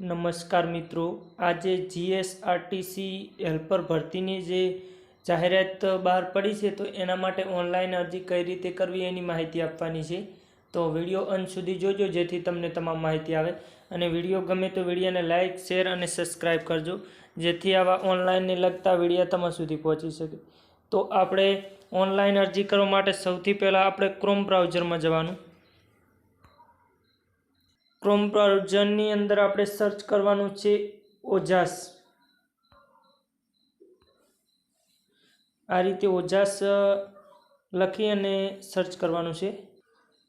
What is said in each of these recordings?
નમસ્કાર મિત્રો. આજે જીએસઆરટીસી હેલ્પર ભરતીની જે જાહેરાત બહાર પડી છે, તો એના માટે ઓનલાઈન અરજી કઈ રીતે કરવી એની માહિતી આપવાની છે. તો વીડિયો અંત સુધી જોજો, જેથી તમને તમામ માહિતી આવે. અને વીડિયો ગમે તો વિડીયોને લાઇક શેર અને સબસ્ક્રાઈબ કરજો, જેથી આવા ઓનલાઈનને લગતા વીડિયો તમારા સુધી પહોંચી શકે. તો આપણે ઓનલાઈન અરજી કરવા માટે સૌથી પહેલાં આપણે ક્રોમ બ્રાઉઝરમાં જવાનું. ક્રોમ બ્રાઉઝરની અંદર આપણે સર્ચ કરવાનું છે ઓજાસ. આ રીતે ઓજાસ લખી અને સર્ચ કરવાનું છે.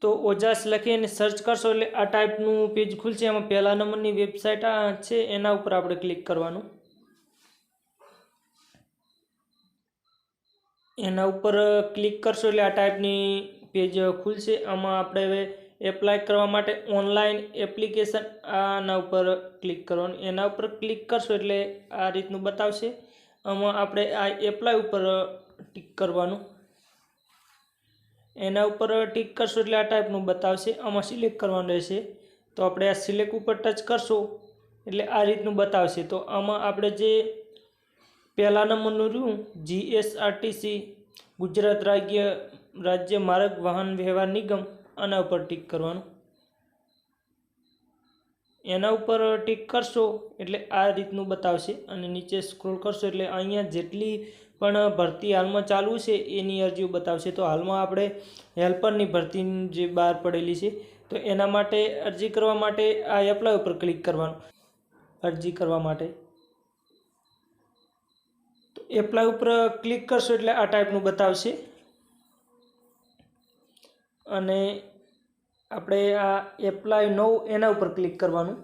તો ઓજાસ લખી અને સર્ચ કરશો એટલે આ ટાઈપનું પેજ ખુલશે. એમાં પહેલા નંબરની વેબસાઇટ છે, એના ઉપર આપણે ક્લિક કરવાનું. એના ઉપર ક્લિક કરશો એટલે આ ટાઈપની પેજ ખુલશે. આમાં આપણે હવે એપ્લાય કરવા માટે ઓનલાઈન એપ્લિકેશન આના ઉપર ક્લિક કરવાનું એના ઉપર ક્લિક કરશો એટલે આ રીતનું બતાવશે. આમાં આપણે આ એપ્લાય ઉપર ટીક કરવાનું. એના ઉપર ટીક કરશો એટલે આ ટાઈપનું બતાવશે. આમાં સિલેક્ટ કરવાનું રહેશે. તો આપણે આ સિલેક્ટ ઉપર ટચ કરશો એટલે આ રીતનું બતાવશે. તો આમાં આપણે જે પહેલા નંબરનું રહ્યું જીએસઆરટીસી ગુજરાત રાજ્ય રાજ્ય માર્ગ વાહન વ્યવહાર નિગમ આના ઉપર ટીક કરવાનું. એના ઉપર ટીક કરશો એટલે આ રીતનું બતાવશે અને નીચે સ્ક્રોલ કરશો એટલે અહીંયા જેટલી પણ ભરતી હાલમાં ચાલુ છે એની અરજીઓ બતાવશે. તો હાલમાં આપણે હેલ્પરની ભરતી જે બહાર પડેલી છે, તો એના માટે અરજી કરવા માટે આ એપ્લાય ઉપર ક્લિક કરવાનું. અરજી કરવા માટે. તો એપ્લાય ઉપર ક્લિક કરશો એટલે આ ટાઈપનું બતાવશે. અને આપણે આ એપ્લાય નવ એના ઉપર ક્લિક કરવાનું.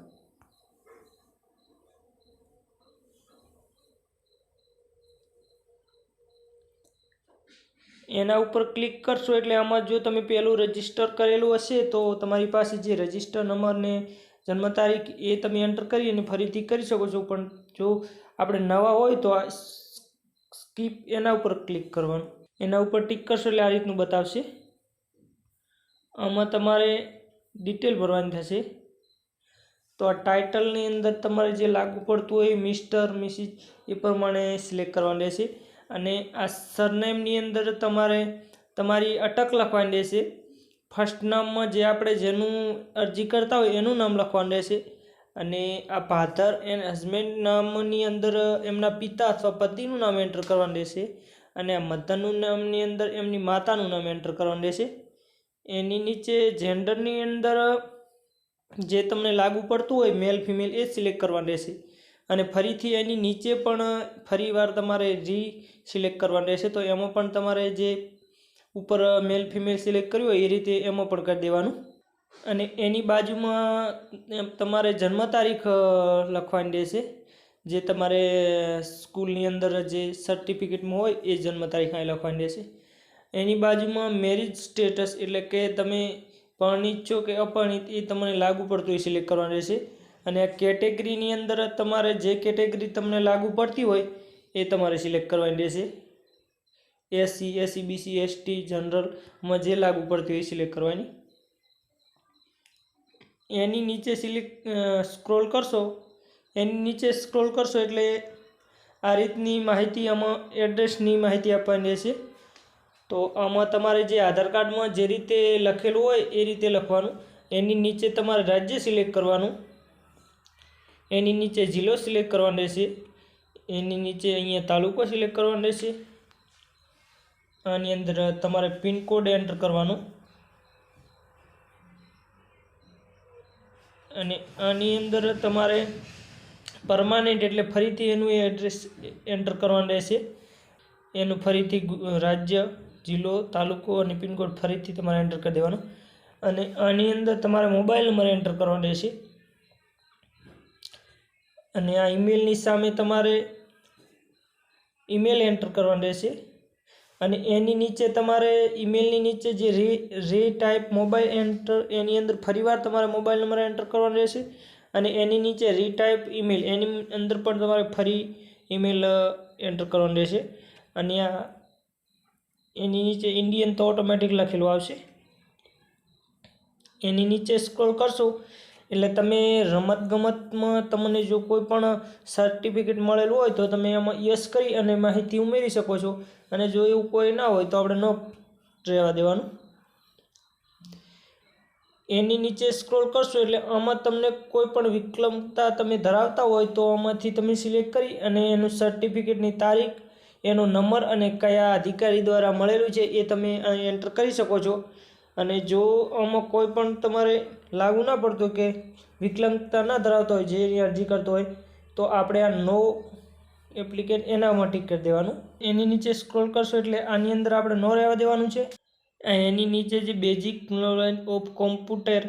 એના ઉપર ક્લિક કરશો એટલે આમાં જો તમે પહેલું રજિસ્ટર કરેલું હશે તો તમારી પાસે જે રજિસ્ટર નંબર ને જન્મ તારીખ એ તમે એન્ટર કરી અને ફરીથી કરી શકો છો. પણ જો આપણે નવા હોય તો આ સ્કીપ એના ઉપર ક્લિક કરવાનું. એના ઉપર ટીક કરશો એટલે આ રીતનું બતાવશે. આમાં તમારે ડિટેલ ભરવાની થશે. તો આ ટાઇટલની અંદર તમારે જે લાગુ પડતું હોય મિસ્ટર મિસિસ એ પ્રમાણે સિલેક્ટ કરવાનું રહેશે. અને આ સરનેમની અંદર તમારે તમારી અટક લખવાની રહેશે. ફર્સ્ટ નામમાં જે આપણે જેનું અરજી કરતા હોય એનું નામ લખવાનું રહેશે. અને આ ફાધર એન્ડ હસબન્ડ નામની અંદર એમના પિતા અથવા પતિનું નામ એન્ટર કરવાનું રહેશે. અને આ મધરનું નામની અંદર એમની માતાનું નામ એન્ટર કરવાનું રહેશે. એની નીચે જેન્ડરની અંદર, જે તમને લાગુ પડતું હોય મેલ ફિમેલ એ સિલેક્ટ કરવાનું રહેશે. અને ફરીથી એની નીચે પણ ફરીવાર તમારે રી સિલેક્ટ કરવાનું રહેશે. તો એમાં પણ તમારે જે ઉપર મેલ ફિમેલ સિલેક્ટ કર્યું હોય, એ રીતે એમાં પણ કરી દેવાનું. અને એની બાજુમાં તમારે જન્મ તારીખ લખવાની રહેશે. જે તમારે સ્કૂલની અંદર જે સર્ટિફિકેટમાં હોય, એ જન્મ તારીખ અહીં લખવાની રહેશે. એની બાજુમાં મેરિજ સ્ટેટસ એટલે કે તમે પરણિત છો કે અપરણિત, એ તમને લાગુ પડતું એ સિલેક્ટ કરવાનું રહેશે. અને આ કેટેગરીની અંદર તમારે જે કેટેગરી તમને લાગુ પડતી હોય, એ તમારે સિલેક્ટ કરવાની રહેશે. એસસી એસસી બીસી એસટી જનરલમાં જે લાગુ પડતી હોય સિલેક્ટ કરવાની. એની નીચે સિલેક્ટ સ્ક્રોલ કરશો. એની નીચે સ્ક્રોલ કરશો એટલે આ રીતની માહિતી આમાં એડ્રેસની માહિતી આપવાની રહેશે. તો આમાં તમારે જે આધાર કાર્ડમાં જે રીતે લખેલું હોય એ રીતે લખવાનું. એની નીચે તમારે રાજ્ય સિલેક્ટ કરવાનું. એની નીચે જિલ્લો સિલેક્ટ કરવાનો રહેશે. એની નીચે અહીંયા તાલુકો સિલેક્ટ કરવાનો રહેશે. આની અંદર તમારે પિનકોડ એન્ટર કરવાનો. અને આની અંદર તમારે પરમાનન્ટ એટલે ફરીથી એનું એડ્રેસ એન્ટર કરવાનું રહેશે. એનું ફરીથી રાજ્ય જિલ્લો, તાલુકો અને પિનકોડ ફરીથી તમારે એન્ટર કરી દેવાનો. અને આની અંદર તમારે મોબાઈલ નંબર એન્ટર કરવાનો રહેશે. અને આ ઈમેલની સામે તમારે ઈમેલ એન્ટર કરવાનો રહેશે. અને એની નીચે તમારે ઈમેલની નીચે જે re re type mobile enter એની અંદર ફરીવાર તમારે મોબાઈલ નંબર એન્ટર કરવાનો રહેશે. અને એની નીચે રીટાઈપ ઈમેલ એની અંદર પણ તમારે ફરી ઈમેલ એન્ટર કરવાનું રહેશે. અને આ એની નીચે ઇન્ડિયન તો ઓટોમેટિક લખેલું આવશે. એની નીચે સ્ક્રોલ કરશો, એટલે તમે રમતગમતમાં તમને જો કોઈ પણ સર્ટિફિકેટ મળેલું હોય તો તમે એમાં યસ કરી અને માહિતી ઉમેરી શકો છો. અને જો એવું કોઈ ના હોય તો આપણે ન રહેવા દેવાનું. એની નીચે સ્ક્રોલ કરશો, એટલે આમાં તમને કોઈ પણ વિકલંબતા તમે ધરાવતા હોય તો આમાંથી તમે સિલેક્ટ કરી અને એનું સર્ટિફિકેટની તારીખ એનો નંબર અને કયા અધિકારી દ્વારા મળેલું છે એ તમે અહીં એન્ટર કરી શકો છો. અને જો આમાં કોઈ પણ તમારે લાગુ ના પડતું કે વિકલાંગતા ના ધરાવતા હોય, જે એની અરજી કરતો હોય, તો આપણે આ નો એપ્લિકેટ એનામાં ટીક કરી દેવાનું. એની નીચે સ્ક્રોલ કરશો એટલે આની અંદર આપણે નો રહેવા દેવાનું છે. એની નીચે જે બેઝિક નોલેજ ઓફ કોમ્પ્યુટર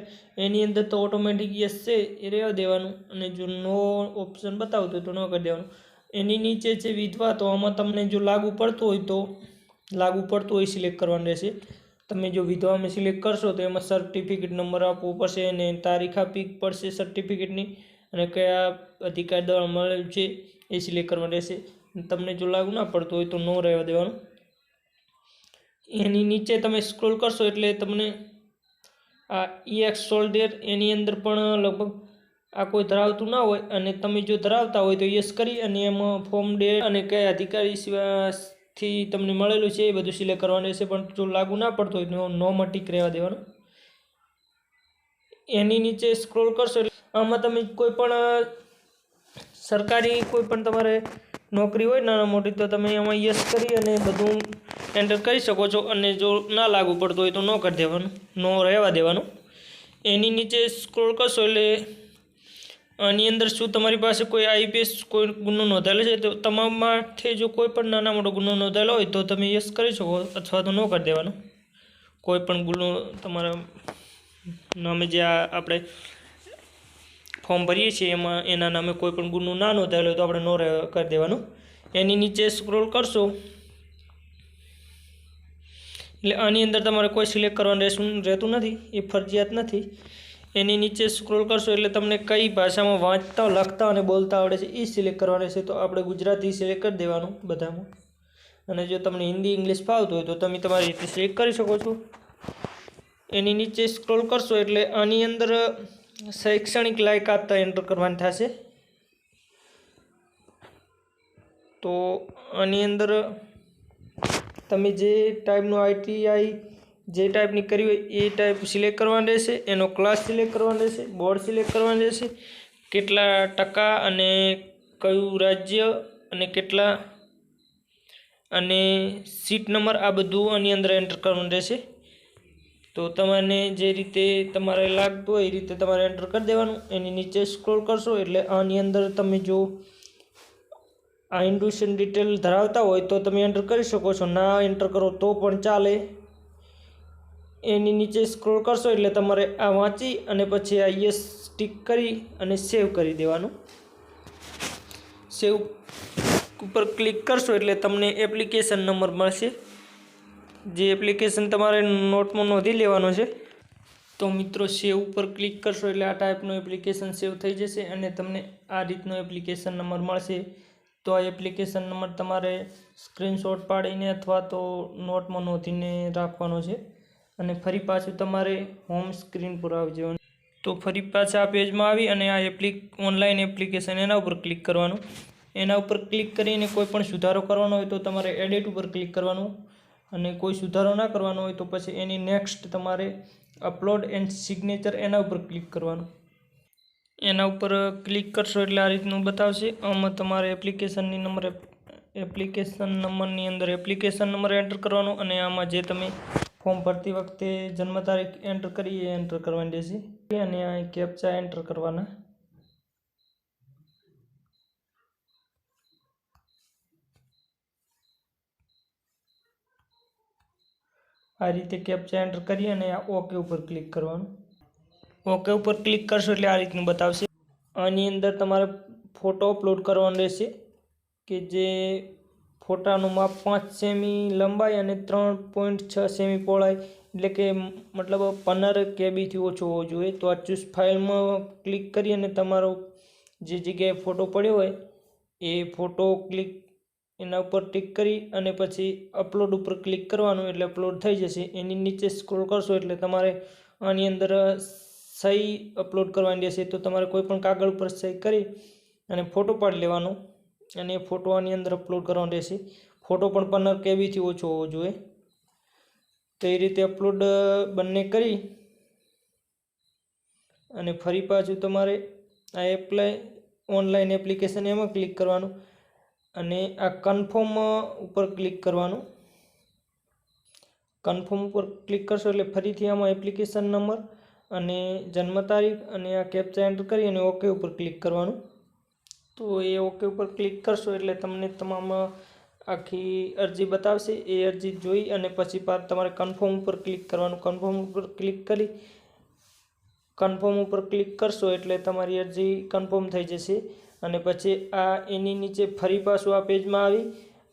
એની અંદર તો ઓટોમેટિક યસ છે, એ રહેવા દેવાનું. અને જો નો ઓપ્શન બતાવતું હોય તો ન કરી દેવાનું. એની નીચે છે વિધવા તો આમાં તમને જો લાગુ પડતું હોય તો લાગુ પડતું હોય સિલેક્ટ કરવાનું રહેશે. તમે જો વિધવામાં સિલેક્ટ કરશો તો એમાં સર્ટિફિકેટ નંબર આપવો પડશે અને તારીખ આપવી પડશે સર્ટિફિકેટની અને કયા અધિકાર દ્વારા મળેલું છે એ સિલેક્ટ કરવાનું રહેશે. તમને જો લાગુ ના પડતું હોય તો ન રહેવા દેવાનું. એની નીચે તમે સ્ક્રોલ કરશો એટલે તમને આ ઈએક્સ સોલ્ડેર એની અંદર પણ લગભગ આ કોઈ ધરાવતું ના હોય અને તમે જો ધરાવતા હોય તો યસ કરી અને એમાં ફોર્મ ડે અને કયા અધિકારી સિવાયથી તમને મળેલું છે એ બધું સિલેક્ટ કરવાનું રહેશે. પણ જો લાગુ ના પડતું હોય તો નો મટીક રહેવા દેવાનું. એની નીચે સ્ક્રોલ કરશો આમાં તમે કોઈ પણ, સરકારી કોઈ પણ તમારે નોકરી હોય નાના મોટી તો તમે એમાં યસ કરી અને બધું એન્ટર કરી શકો છો. અને જો ના લાગુ પડતું હોય તો ન કરી દેવાનું, નો રહેવા દેવાનું. એની નીચે સ્ક્રોલ કરશો એટલે આની અંદર શું તમારી પાસે કોઈ આઈપીએસ કોઈ ગુનો નોંધાયેલો છે? તો તમામમાંથી જો કોઈ પણ નાના મોટો ગુનો નોંધાયેલો હોય તો તમે યસ કરી શકો અથવા તો ન કરી દેવાનો. કોઈ પણ ગુનો તમારા નામે જે આપણે ફોર્મ ભરીએ છીએ એમાં એના નામે કોઈ પણ ગુનો ના નોંધાયેલો હોય તો આપણે નો કરી દેવાનું. એની નીચે સ્ક્રોલ કરશો. એટલે આની અંદર તમારે કોઈ સિલેક્ટ કરવાનું રહેશું રહેતું નથી, એ ફરજિયાત નથી. એની નીચે સ્ક્રોલ કરશો એટલે તમને કઈ ભાષામાં વાંચતા, લખતા અને બોલતા આવડે છે એ સિલેક્ટ કરવાનું છે. તો આપણે ગુજરાતી સિલેક્ટ કરી દેવાનું બધામાં. અને જો તમને હિન્દી, ઇંગ્લિશ ફાવતું હોય તો તમે તમારી રીતે સિલેક્ટ કરી શકો છો. એની નીચે સ્ક્રોલ કરશો એટલે આની અંદર શૈક્ષણિક લાયકાત એન્ટર કરવાની થશે. તો આની અંદર તમે જે ટાઈપનું આઈટીઆઈ જે ટાઈપની કરી હોય એ ટાઈપ સિલેક્ટ કરવાનો રહેશે, એનો ક્લાસ સિલેક્ટ કરવાનો રહેશે બોર્ડ સિલેક્ટ કરવાનું રહેશે, કેટલા ટકા અને કયું રાજ્ય અને કેટલા અને સીટ નંબર આ બધું આની અંદર એન્ટર કરવાનું રહેશે. તો તમને જે રીતે તમારે લાગતું હોય એ રીતે તમારે એન્ટર કરી દેવાનું. એની નીચે સ્ક્રોલ કરશો એટલે આની અંદર તમે જો આ ઇન્ડ્યુશન ડિટેલ ધરાવતા હોય તો તમે એન્ટર કરી શકો છો. ના એન્ટર કરો તો પણ ચાલે. એની નીચે સ્ક્રોલ કરશો એટલે તમારે આ વાંચી અને પછી આ યસ ટીક કરી અને સેવ કરી દેવાનું. સેવ ઉપર ક્લિક કરશો એટલે તમને એપ્લિકેશન નંબર મળશે. જે એપ્લિકેશન તમારે નોટમાં નોંધી લેવાનો છે. તો મિત્રો સેવ ઉપર ક્લિક કરશો એટલે આ ટાઈપનું એપ્લિકેશન સેવ થઈ જશે અને તમને આ રીતનો એપ્લિકેશન નંબર મળશે. તો આ એપ્લિકેશન નંબર તમારે સ્ક્રીનશોટ પાડીને અથવા તો નોટમાં નોંધીને રાખવાનો છે. અને ફરી પાછું તમારે હોમ સ્ક્રીન પર આવી જવાનું તો ફરી પાછા આ પેજમાં આવી અને આ એપ્લિક ઓનલાઈન એપ્લિકેશન એના ઉપર ક્લિક કરવાનું. એના ઉપર ક્લિક કરીને કોઈ પણ સુધારો કરવાનો હોય તો તમારે એડિટ ઉપર ક્લિક કરવાનું. અને કોઈ સુધારો ના કરવાનો હોય તો પછી એની નેક્સ્ટ તમારે અપલોડ એન્ડ સિગ્નેચર એના ઉપર ક્લિક કરવાનું. એના ઉપર ક્લિક કરશો એટલે આ રીતનું બતાવશે. આમાં તમારે એપ્લિકેશનની નંબર એપ્લિકેશન નંબરની અંદર એપ્લિકેશન નંબર એન્ટર કરવાનો અને આમાં જે તમે ફોર્મ ભરતી વખતે જન્મ તારીખ એન્ટર કરીએ એન્ટર કરવાની રહેશે. અને આ કેપ્ચા એન્ટર કરવાના. આ રીતે કેપ્ચા એન્ટર કરી અને આ ઓકે ઉપર ક્લિક કરવાનું. ઓકે ઉપર ક્લિક કરશો એટલે આ રીતનું બતાવશે. આની અંદર તમારે ફોટો અપલોડ કરવાનો રહેશે કે જે ફોટાનું માપ પાંચ સેમી લંબાઈ અને ત્રણ પોઈન્ટ છ સેમી પહોળાઈ, એટલે કે મતલબ પંદર કેબીથી ઓછો હોવો જોઈએ. તો આ ચૂસ ફાઇલમાં ક્લિક કરી અને તમારો જે જગ્યાએ ફોટો પડ્યો હોય, એ ફોટો ક્લિક એના ઉપર ટિક કરી અને પછી અપલોડ ઉપર ક્લિક કરવાનું, એટલે અપલોડ થઈ જશે. એની નીચે સ્ક્રોલ કરશો એટલે તમારે આની અંદર સહી અપલોડ કરવાની રહેશે. તો તમારે કોઈ પણ કાગળ ઉપર સહી કરી અને ફોટો પાડી લેવાનો. અને એ ફોટો આની અંદર અપલોડ કરવાનો રહેશે. ફોટો પણ પંદર કેબીથી ઓછો હોવો જોઈએ? તો એ રીતે અપલોડ બંને કરી અને ફરી પાછું તમારે આ એપ્લાય ઓનલાઈન એપ્લિકેશન એમાં ક્લિક કરવાનું અને આ કન્ફર્મ ઉપર ક્લિક કરવાનું. કન્ફર્મ ઉપર ક્લિક કરશો એટલે ફરીથી આમાં એપ્લિકેશન નંબર અને જન્મ તારીખ અને આ કેપ્ચા એન્ટર કરી અને ઓકે ઉપર ક્લિક કરવાનું. તો એ ઓકે ઉપર ક્લિક કરશો એટલે તમને તમામ આખી અરજી બતાવશે. એ અરજી જોઈ અને પછી તમારે કન્ફર્મ ઉપર ક્લિક કરવાનું. કન્ફર્મ ઉપર ક્લિક કરી કન્ફર્મ ઉપર ક્લિક કરશો એટલે તમારી અરજી કન્ફર્મ થઈ જશે. અને પછી આ એની નીચે ફરી પાછું આ પેજમાં આવી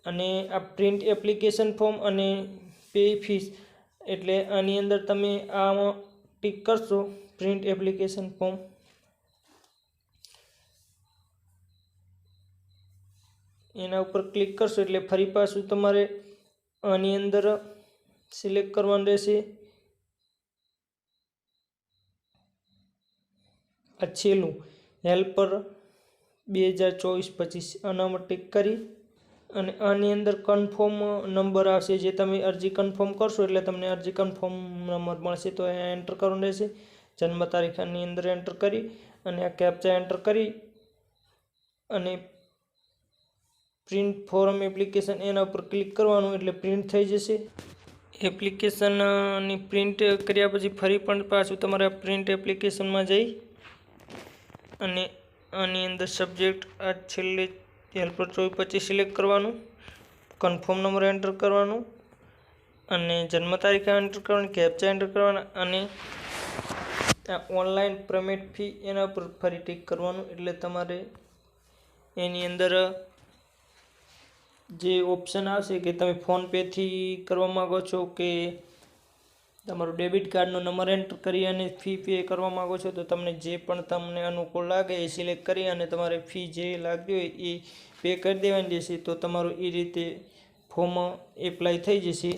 અને આ પ્રિન્ટ એપ્લિકેશન ફોર્મ અને પે ફીસ એટલે આની અંદર તમે આમાં ટીક કરશો પ્રિન્ટ એપ્લિકેશન ફોર્મ એના ઉપર ક્લિક કરશો એટલે ફરી પાછું તમારે આની અંદર સિલેક્ટ કરવાનું રહેશે. આ છેલ્લું. હેલ્પર બે હજાર ચોવીસ પચીસ આનામાં ટિક કરી અને આની અંદર કન્ફર્મ નંબર આવશે જે તમે અરજી કન્ફર્મ કરશો એટલે તમને અરજી કન્ફર્મ નંબર મળશે. તો એ એન્ટર કરવાનું રહેશે. જન્મ તારીખ આની અંદર એન્ટર કરી અને આ કેપ્ચા એન્ટર કરી અને પ્રિન્ટ ફોરમ એપ્લિકેશન એના ઉપર ક્લિક કરવાનું એટલે પ્રિન્ટ થઈ જશે. એપ્લિકેશનની પ્રિન્ટ કર્યા પછી ફરી પણ પાછું તમારે પ્રિન્ટ એપ્લિકેશનમાં જઈ અને આની અંદર સબ્જેક્ટ આ છેલ્લે હેલ્પર ચોવીસ પચીસ સિલેક્ટ કરવાનું, કન્ફર્મ નંબર એન્ટર કરવાનું અને જન્મ તારીખ એન્ટર કરવાની, કેપ્ચા એન્ટર કરવાના અને ઓનલાઈન પેમેન્ટ ફી એના પર ફરી ટીક કરવાનું એટલે તમારે એની અંદર જે ઓપ્શન આવશે કે તમે ફોનપેથી કરવા માગો છો કે તમારો ડેબિટ કાર્ડનો નંબર એન્ટર કરી અને ફી પે કરવા માગો છો, તો તમને જે પણ તમને અનુકૂળ લાગે એ સિલેક્ટ કરી અને તમારે ફી જે લાગતી હોય એ પે કરી દેવાની રહેશે. તો તમારું એ રીતે ફોર્મ એપ્લાય થઈ જશે.